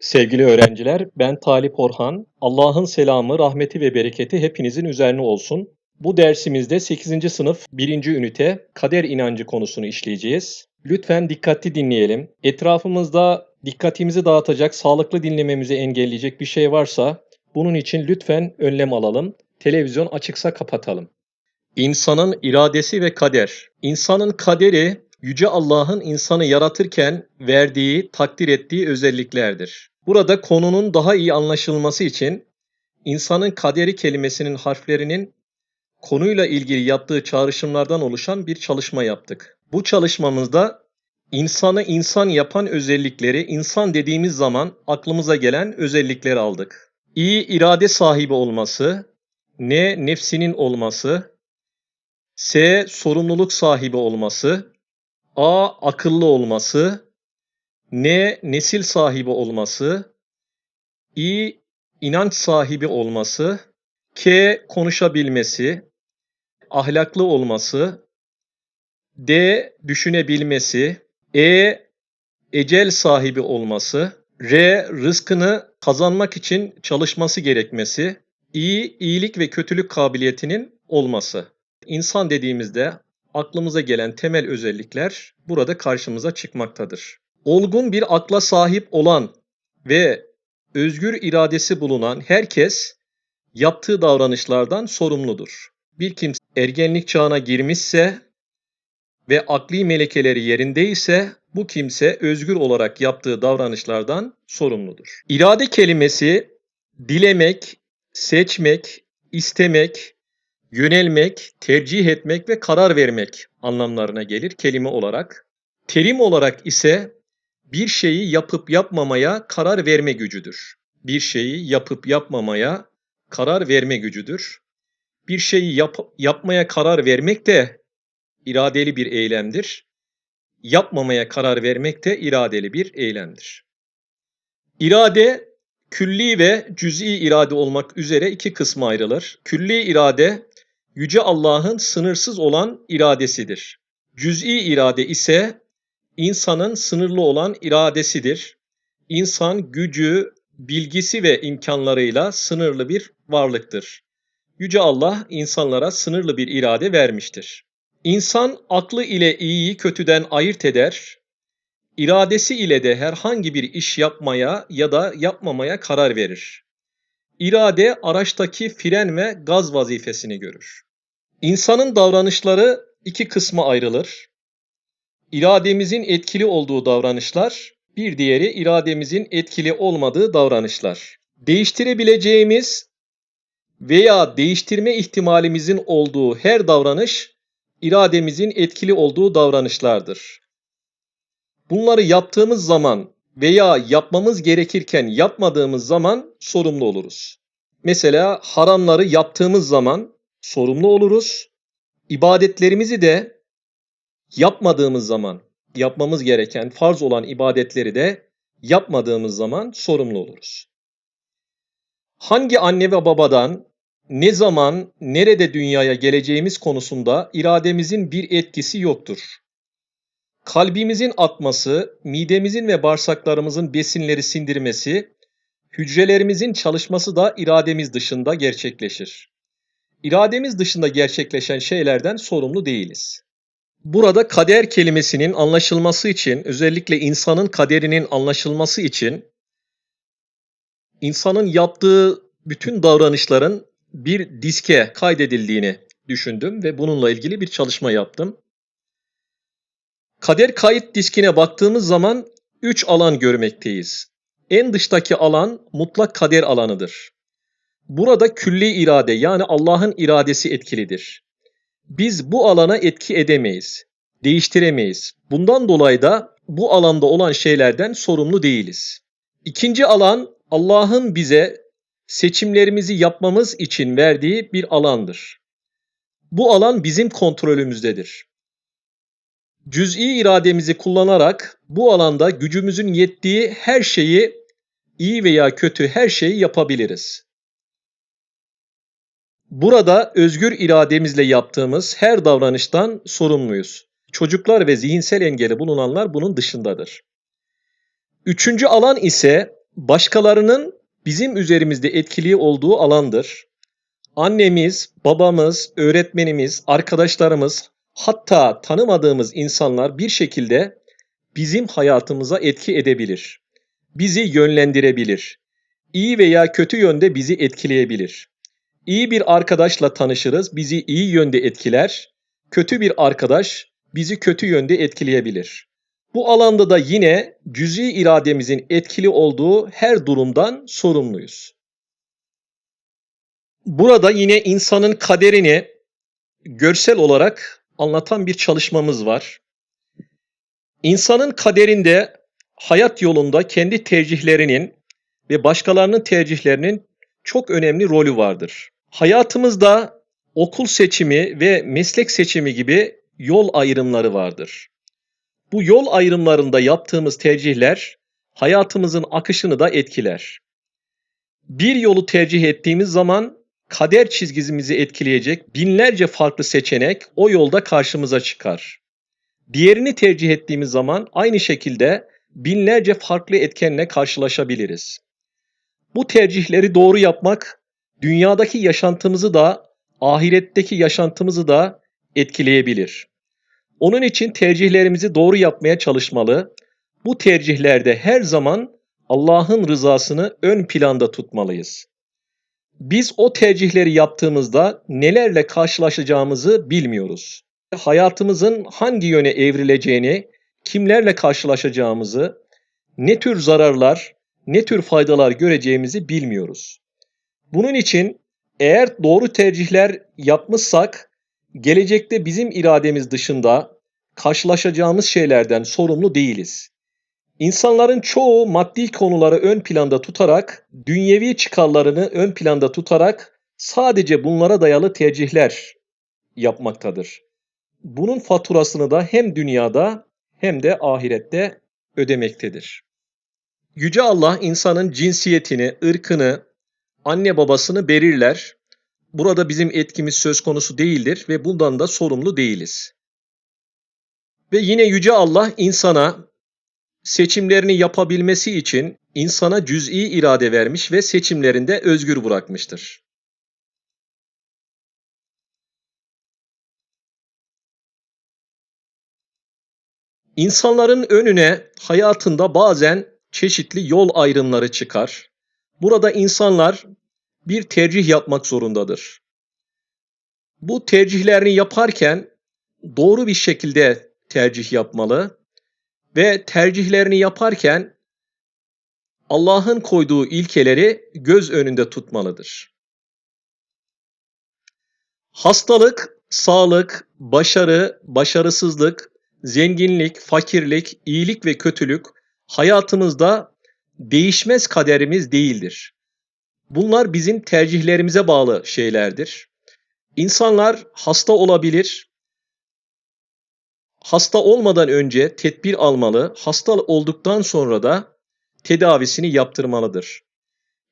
Sevgili öğrenciler, ben Talip Orhan. Allah'ın selamı, rahmeti ve bereketi hepinizin üzerine olsun. Bu dersimizde 8. sınıf 1. ünite kader inancı konusunu işleyeceğiz. Lütfen dikkatli dinleyelim. Etrafımızda dikkatimizi dağıtacak, sağlıklı dinlememizi engelleyecek bir şey varsa bunun için lütfen önlem alalım. Televizyon açıksa kapatalım. İnsanın iradesi ve kader. İnsanın kaderi Yüce Allah'ın insanı yaratırken verdiği, takdir ettiği özelliklerdir. Burada konunun daha iyi anlaşılması için insanın kaderi kelimesinin harflerinin konuyla ilgili yaptığı çağrışımlardan oluşan bir çalışma yaptık. Bu çalışmamızda insanı insan yapan özellikleri, insan dediğimiz zaman aklımıza gelen özellikleri aldık. İyi irade sahibi olması, N nefsinin olması, S sorumluluk sahibi olması, A akıllı olması, N nesil sahibi olması, İ inanç sahibi olması, K konuşabilmesi, ahlaklı olması, D düşünebilmesi, E ecel sahibi olması, R rızkını kazanmak için çalışması gerekmesi, İ iyilik ve kötülük kabiliyetinin olması. İnsan dediğimizde aklımıza gelen temel özellikler burada karşımıza çıkmaktadır. Olgun bir akla sahip olan ve özgür iradesi bulunan herkes yaptığı davranışlardan sorumludur. Bir kimse ergenlik çağına girmişse ve akli melekeleri yerindeyse bu kimse özgür olarak yaptığı davranışlardan sorumludur. İrade kelimesi dilemek, seçmek, istemek, yönelmek, tercih etmek ve karar vermek anlamlarına gelir kelime olarak. Terim olarak ise bir şeyi yapıp yapmamaya karar verme gücüdür. Bir şeyi yapıp yapmamaya karar verme gücüdür. Bir şeyi yap, yapmaya karar vermek de iradeli bir eylemdir. Yapmamaya karar vermek de iradeli bir eylemdir. İrade külli ve cüz'i irade olmak üzere iki kısma ayrılır. Külli irade Yüce Allah'ın sınırsız olan iradesidir. Cüz'i irade ise insanın sınırlı olan iradesidir. İnsan gücü, bilgisi ve imkanlarıyla sınırlı bir varlıktır. Yüce Allah insanlara sınırlı bir irade vermiştir. İnsan aklı ile iyiyi kötüden ayırt eder, iradesi ile de herhangi bir iş yapmaya ya da yapmamaya karar verir. İrade araçtaki fren ve gaz vazifesini görür. İnsanın davranışları iki kısma ayrılır. İrademizin etkili olduğu davranışlar, bir diğeri irademizin etkili olmadığı davranışlar. Değiştirebileceğimiz veya değiştirme ihtimalimizin olduğu her davranış irademizin etkili olduğu davranışlardır. Bunları yaptığımız zaman veya yapmamız gerekirken yapmadığımız zaman sorumlu oluruz. Mesela haramları yaptığımız zaman sorumlu oluruz. İbadetlerimizi de yapmadığımız zaman, yapmamız gereken farz olan ibadetleri de yapmadığımız zaman sorumlu oluruz. Hangi anne ve babadan ne zaman, nerede dünyaya geleceğimiz konusunda irademizin bir etkisi yoktur. Kalbimizin atması, midemizin ve bağırsaklarımızın besinleri sindirmesi, hücrelerimizin çalışması da irademiz dışında gerçekleşir. İrademiz dışında gerçekleşen şeylerden sorumlu değiliz. Burada kader kelimesinin anlaşılması için, özellikle insanın kaderinin anlaşılması için insanın yaptığı bütün davranışların bir diske kaydedildiğini düşündüm ve bununla ilgili bir çalışma yaptım. Kader kayıt diskine baktığımız zaman 3 alan görmekteyiz. En dıştaki alan mutlak kader alanıdır. Burada külli irade yani Allah'ın iradesi etkilidir. Biz bu alana etki edemeyiz, değiştiremeyiz. Bundan dolayı da bu alanda olan şeylerden sorumlu değiliz. İkinci alan Allah'ın bize seçimlerimizi yapmamız için verdiği bir alandır. Bu alan bizim kontrolümüzdedir. Cüz'i irademizi kullanarak bu alanda gücümüzün yettiği her şeyi iyi veya kötü her şeyi yapabiliriz. Burada özgür irademizle yaptığımız her davranıştan sorumluyuz. Çocuklar ve zihinsel engeli bulunanlar bunun dışındadır. Üçüncü alan ise başkalarının bizim üzerimizde etkili olduğu alandır. Annemiz, babamız, öğretmenimiz, arkadaşlarımız, hatta tanımadığımız insanlar bir şekilde bizim hayatımıza etki edebilir. Bizi yönlendirebilir. İyi veya kötü yönde bizi etkileyebilir. İyi bir arkadaşla tanışırız, bizi iyi yönde etkiler. Kötü bir arkadaş bizi kötü yönde etkileyebilir. Bu alanda da yine cüz'i irademizin etkili olduğu her durumdan sorumluyuz. Burada yine insanın kaderini görsel olarak anlatan bir çalışmamız var. İnsanın kaderinde hayat yolunda kendi tercihlerinin ve başkalarının tercihlerinin çok önemli rolü vardır. Hayatımızda okul seçimi ve meslek seçimi gibi yol ayrımları vardır. Bu yol ayrımlarında yaptığımız tercihler hayatımızın akışını da etkiler. Bir yolu tercih ettiğimiz zaman kader çizgimizi etkileyecek binlerce farklı seçenek o yolda karşımıza çıkar. Diğerini tercih ettiğimiz zaman aynı şekilde binlerce farklı etkenle karşılaşabiliriz. Bu tercihleri doğru yapmak dünyadaki yaşantımızı da ahiretteki yaşantımızı da etkileyebilir. Onun için tercihlerimizi doğru yapmaya çalışmalı. Bu tercihlerde her zaman Allah'ın rızasını ön planda tutmalıyız. Biz o tercihleri yaptığımızda nelerle karşılaşacağımızı bilmiyoruz. Hayatımızın hangi yöne evrileceğini, kimlerle karşılaşacağımızı, ne tür zararlar, ne tür faydalar göreceğimizi bilmiyoruz. Bunun için eğer doğru tercihler yapmışsak gelecekte bizim irademiz dışında karşılaşacağımız şeylerden sorumlu değiliz. İnsanların çoğu maddi konuları ön planda tutarak, dünyevi çıkarlarını ön planda tutarak sadece bunlara dayalı tercihler yapmaktadır. Bunun faturasını da hem dünyada hem de ahirette ödemektedir. Yüce Allah insanın cinsiyetini, ırkını, anne babasını belirler. Burada bizim etkimiz söz konusu değildir ve bundan da sorumlu değiliz. Ve yine Yüce Allah insana seçimlerini yapabilmesi için insana cüz'i irade vermiş ve seçimlerinde özgür bırakmıştır. İnsanların önüne hayatında bazen çeşitli yol ayrımları çıkar. Burada insanlar bir tercih yapmak zorundadır. Bu tercihlerini yaparken doğru bir şekilde tercih yapmalı ve tercihlerini yaparken Allah'ın koyduğu ilkeleri göz önünde tutmalıdır. Hastalık, sağlık, başarı, başarısızlık, zenginlik, fakirlik, iyilik ve kötülük hayatımızda değişmez kaderimiz değildir. Bunlar bizim tercihlerimize bağlı şeylerdir. İnsanlar hasta olabilir. Hasta olmadan önce tedbir almalı, hasta olduktan sonra da tedavisini yaptırmalıdır.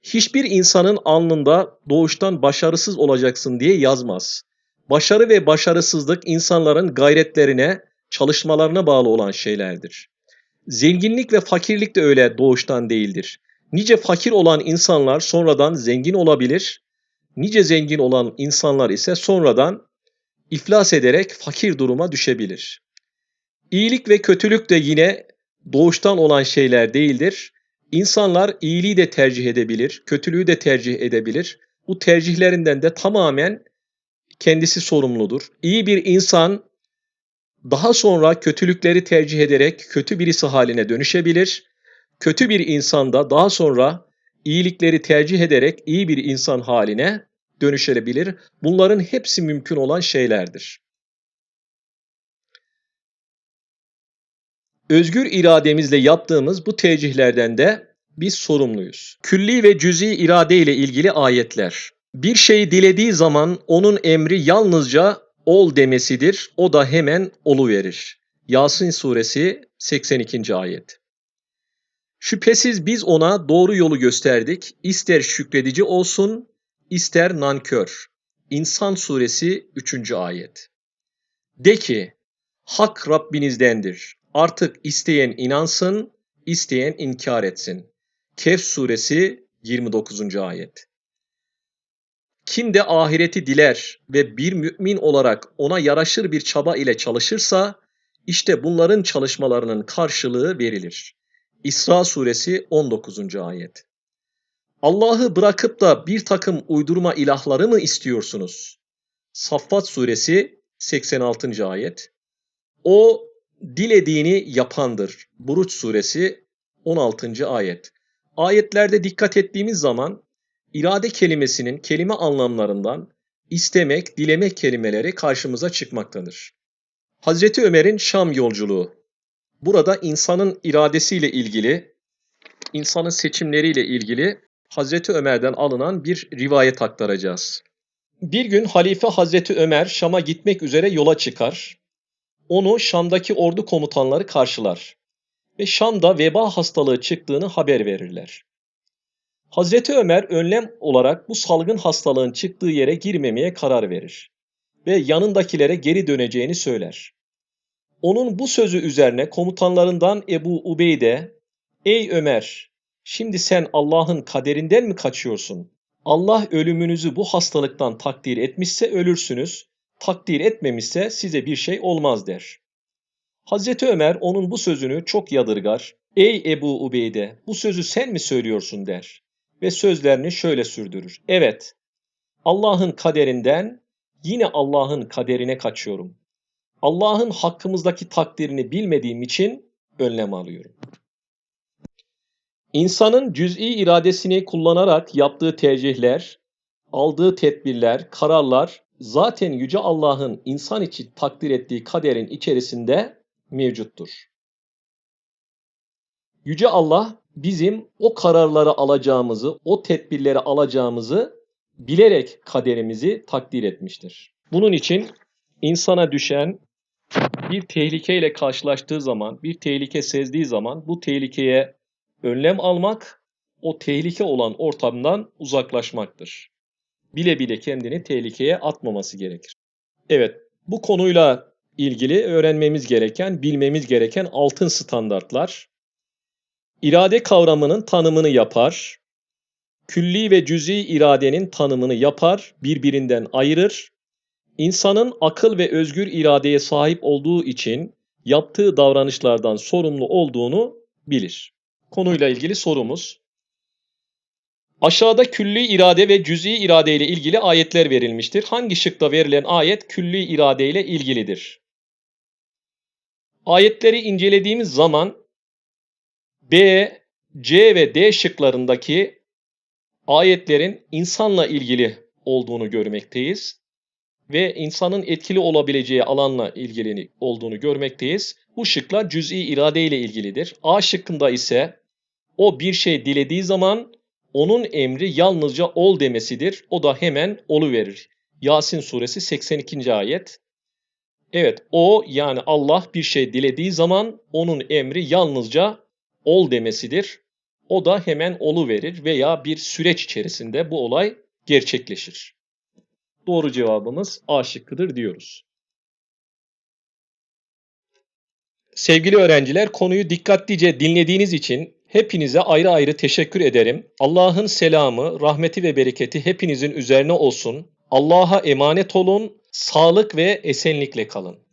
Hiçbir insanın alnında doğuştan başarısız olacaksın diye yazmaz. Başarı ve başarısızlık insanların gayretlerine, çalışmalarına bağlı olan şeylerdir. Zenginlik ve fakirlik de öyle doğuştan değildir. Nice fakir olan insanlar sonradan zengin olabilir. Nice zengin olan insanlar ise sonradan iflas ederek fakir duruma düşebilir. İyilik ve kötülük de yine doğuştan olan şeyler değildir. İnsanlar iyiliği de tercih edebilir, kötülüğü de tercih edebilir. Bu tercihlerinden de tamamen kendisi sorumludur. İyi bir insan daha sonra kötülükleri tercih ederek kötü birisi haline dönüşebilir. Kötü bir insan da daha sonra iyilikleri tercih ederek iyi bir insan haline dönüşebilir. Bunların hepsi mümkün olan şeylerdir. Özgür irademizle yaptığımız bu tercihlerden de biz sorumluyuz. Külli ve cüzi irade ile ilgili ayetler. Bir şeyi dilediği zaman onun emri yalnızca ol demesidir. O da hemen olu verir. Yasin suresi 82. ayet. Şüphesiz biz ona doğru yolu gösterdik. İster şükredici olsun, ister nankör. İnsan suresi 3. ayet. De ki, hak Rabbinizdendir. Artık isteyen inansın, isteyen inkar etsin. Kehf suresi 29. ayet. Kim de ahireti diler ve bir mümin olarak ona yaraşır bir çaba ile çalışırsa işte bunların çalışmalarının karşılığı verilir. İsra suresi 19. ayet. Allah'ı bırakıp da bir takım uydurma ilahları mı istiyorsunuz? Saffat suresi 86. ayet. O dilediğini yapandır. Buruç suresi 16. ayet. Ayetlerde dikkat ettiğimiz zaman irade kelimesinin kelime anlamlarından istemek, dilemek kelimeleri karşımıza çıkmaktadır. Hazreti Ömer'in Şam yolculuğu. Burada insanın iradesiyle ilgili, insanın seçimleriyle ilgili Hazreti Ömer'den alınan bir rivayet aktaracağız. Bir gün Halife Hazreti Ömer Şam'a gitmek üzere yola çıkar. Onu Şam'daki ordu komutanları karşılar ve Şam'da veba hastalığı çıktığını haber verirler. Hazreti Ömer önlem olarak bu salgın hastalığın çıktığı yere girmemeye karar verir ve yanındakilere geri döneceğini söyler. Onun bu sözü üzerine komutanlarından Ebu Ubeyde, "Ey Ömer, şimdi sen Allah'ın kaderinden mi kaçıyorsun? Allah ölümünüzü bu hastalıktan takdir etmişse ölürsünüz, takdir etmemişse size bir şey olmaz." der. Hazreti Ömer onun bu sözünü çok yadırgar. "Ey Ebu Ubeyde, bu sözü sen mi söylüyorsun?" der ve sözlerini şöyle sürdürür. Evet, Allah'ın kaderinden yine Allah'ın kaderine kaçıyorum. Allah'ın hakkımızdaki takdirini bilmediğim için önlem alıyorum. İnsanın cüz'i iradesini kullanarak yaptığı tercihler, aldığı tedbirler, kararlar zaten Yüce Allah'ın insan için takdir ettiği kaderin içerisinde mevcuttur. Yüce Allah bizim o kararları alacağımızı, o tedbirleri alacağımızı bilerek kaderimizi takdir etmiştir. Bunun için insana düşen bir tehlikeyle karşılaştığı zaman, bir tehlike sezdiği zaman bu tehlikeye önlem almak, o tehlike olan ortamdan uzaklaşmaktır. Bile bile kendini tehlikeye atmaması gerekir. Evet, bu konuyla ilgili öğrenmemiz gereken, bilmemiz gereken altın standartlar. İrade kavramının tanımını yapar. Külli ve cüz'i iradenin tanımını yapar, birbirinden ayırır. İnsanın akıl ve özgür iradeye sahip olduğu için yaptığı davranışlardan sorumlu olduğunu bilir. Konuyla ilgili sorumuz. Aşağıda külli irade ve cüz'i irade ile ilgili ayetler verilmiştir. Hangi şıkta verilen ayet külli irade ile ilgilidir? Ayetleri incelediğimiz zaman B, C ve D şıklarındaki ayetlerin insanla ilgili olduğunu görmekteyiz ve insanın etkili olabileceği alanla ilgili olduğunu görmekteyiz. Bu şıklar cüz'i irade ile ilgilidir. A şıkkında ise o bir şey dilediği zaman onun emri yalnızca ol demesidir. O da hemen olu verir. Yasin suresi 82. ayet. Evet o yani Allah bir şey dilediği zaman onun emri yalnızca ol demesidir. O da hemen olu verir veya bir süreç içerisinde bu olay gerçekleşir. Doğru cevabımız A şıkkıdır diyoruz. Sevgili öğrenciler konuyu dikkatlice dinlediğiniz için hepinize ayrı ayrı teşekkür ederim. Allah'ın selamı, rahmeti ve bereketi hepinizin üzerine olsun. Allah'a emanet olun, sağlık ve esenlikle kalın.